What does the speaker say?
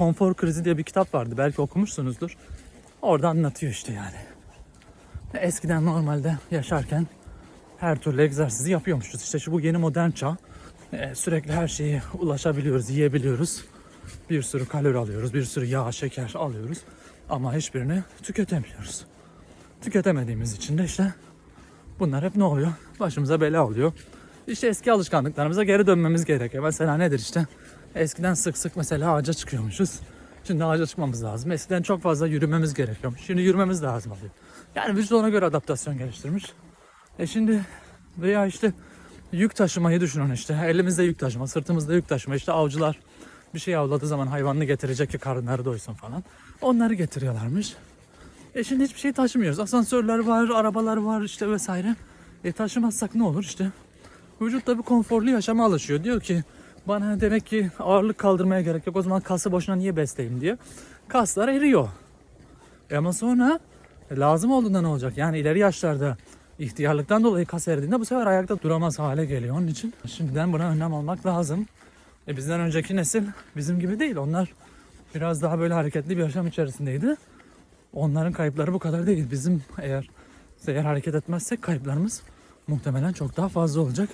Konfor Krizi diye bir kitap vardı. Belki okumuşsunuzdur. Orada anlatıyor işte yani. Eskiden normalde yaşarken her türlü egzersizi yapıyormuşuz. İşte şu bu yeni modern çağ. Ee, sürekli her şeye ulaşabiliyoruz, yiyebiliyoruz. Bir sürü kalori alıyoruz, bir sürü yağ, şeker alıyoruz. Ama hiçbirini tüketemiyoruz. Tüketemediğimiz için de işte bunlar hep ne oluyor? Başımıza bela oluyor. İşte eski alışkanlıklarımıza geri dönmemiz gerekiyor. Mesela nedir işte? Eskiden sık sık mesela ağaca çıkıyormuşuz. Şimdi ağaca çıkmamız lazım. Eskiden çok fazla yürümemiz gerekiyormuş. Şimdi yürümemiz lazım oluyor. Yani vücut ona göre adaptasyon geliştirmiş. E şimdi veya işte yük taşımayı düşünün işte. Elimizde yük taşıma, sırtımızda yük taşıma. İşte avcılar bir şey avladığı zaman hayvanını getirecek ki karınları doysun falan. Onları getiriyorlarmış. E şimdi hiçbir şey taşımıyoruz. Asansörler var, arabalar var işte vesaire. E taşımazsak ne olur işte? Vücut da bir konforlu yaşama alışıyor. Diyor ki bana demek ki ağırlık kaldırmaya gerek yok. O zaman kası boşuna niye besleyeyim diye. Kaslar eriyor. E ama sonra e, lazım olduğunda ne olacak? Yani ileri yaşlarda ihtiyarlıktan dolayı kas eridiğinde bu sefer ayakta duramaz hale geliyor. Onun için şimdiden buna önlem almak lazım. E bizden önceki nesil bizim gibi değil. Onlar biraz daha böyle hareketli bir yaşam içerisindeydi. Onların kayıpları bu kadar değil. Bizim eğer eğer hareket etmezsek kayıplarımız muhtemelen çok daha fazla olacak.